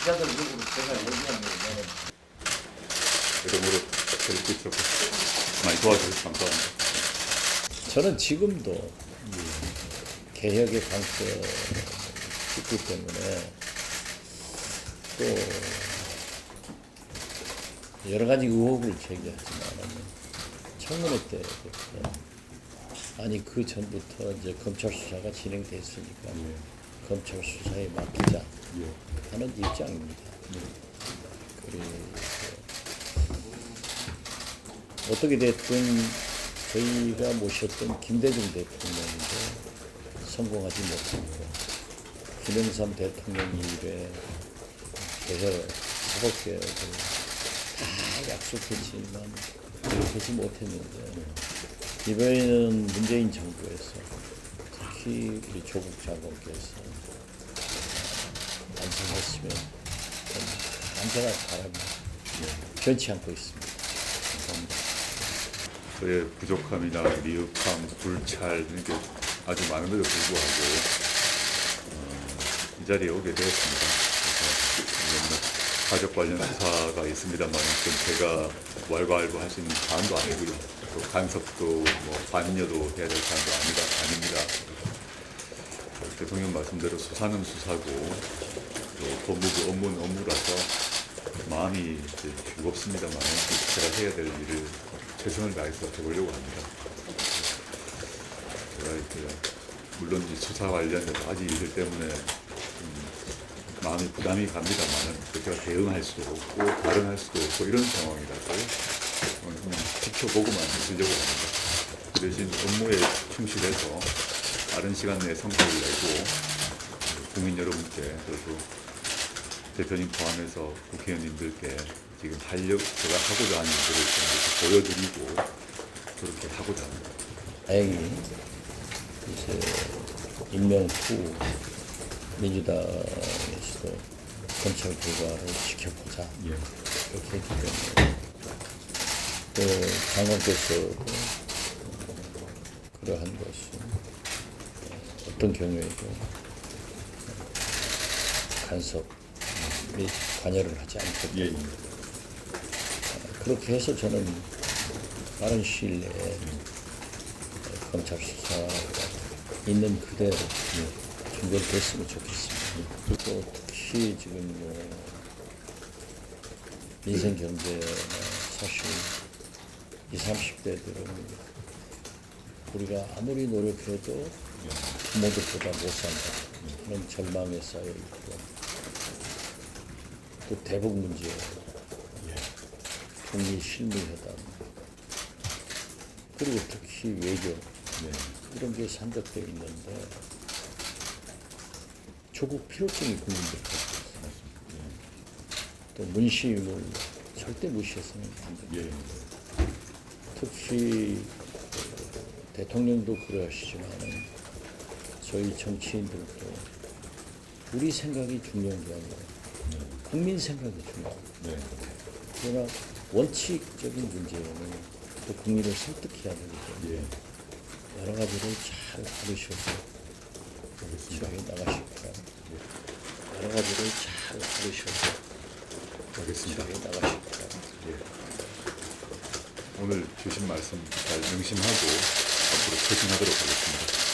기자들적으로 제가 얘기하면 나는 여러모로 저를 끼쳐서 많이 도와주셔서 감사합니다. 저는 지금도 이 개혁의 관점 있기 때문에 또 여러 가지 의혹을 제기하지만 청문회 때부터 아니 그 전부터 이제 검찰 수사가 진행됐으니까 검찰 수사에 맡기자 예. 하는 입장입니다. 그리고 어떻게 됐든 저희가 모셨던 김대중 대통령도 성공하지 못했고 김영삼 대통령 일에 개혁, 사법개혁을 다 약속했지만 못했는데 이번에는 문재인 정부에서 특히 우리 조국 장관께서 완성했으면 좀 안전한 바람이 변치 않고 있습니다. 감사합니다. 저의 부족함이나 미흡함, 불찰 이런 게 아주 많은데도 불구하고 어, 이 자리에 오게 되었습니다. 그래서 가족 관련 수사가 있습니다만 좀 제가 왈가왈부 할수 있는 사안도 아니고요. 또 간섭도 뭐 관여도 해야 될 사안도 아니다, 아닙니다. 어, 대통령 말씀대로 수사는 수사고 또 법무부 업무는 업무라서 마음이 무겁습니다만 제가 해야 될 일을 최선을 다해서 해보려고 합니다. 제가 이제 물론 이 수사 관련해서 아직 일들 때문에 음, 마음이 부담이 갑니다만 제가 대응할 수도 없고 발언할 수도 없고 이런 상황이라서 그냥 지켜보고만 있으려고 합니다. 그 대신 업무에 충실해서 빠른 시간 내에 성과를 내고 국민 여러분께 그리고 대표님 포함해서 국회의원님들께 지금 하려고 제가 하고자 하는 일들을 좀 이렇게 보여드리고 그렇게 하고자 합니다. 다행히 이제 임명 후 민주당에서도 검찰 결과를 지켜보자 이렇게 했기 때문에 또 장관께서도 그러한 것은 어떤 경우에도 간섭 및 관여를 하지 않기 때문에 그렇게 해서 저는 빠른 시일 내에 검찰 수사가 있는 그대로 준비됐으면 좋겠습니다. 그리고 특히 지금 뭐 민생 경제나 사실 20, 30대들은 우리가 아무리 노력해도 부모들보다 못 산다. 그런 절망에 쌓여 있고. 또 대북 문제, 북미 실무회담, 그리고 특히 외교. 이런 게 산적되어 있는데 조국 필요성이 국민들 있습니다. 또 문심을 절대 무시해서는 안 됩니다. 특히 그 대통령도 그러하시지만 저희 정치인들도 우리 생각이 중요한 게 아니라 국민 생각이 중요합니다. 그러나 원칙적인 문제는 또 국민을 설득해야 되기 때문에 여러 가지를 잘 알으셔서 지역에 나가실 거라 여러 가지를 잘 알겠습니다. 지역에 나가실 거라 오늘 주신 말씀 잘 명심하고 앞으로推進하도록 하겠습니다.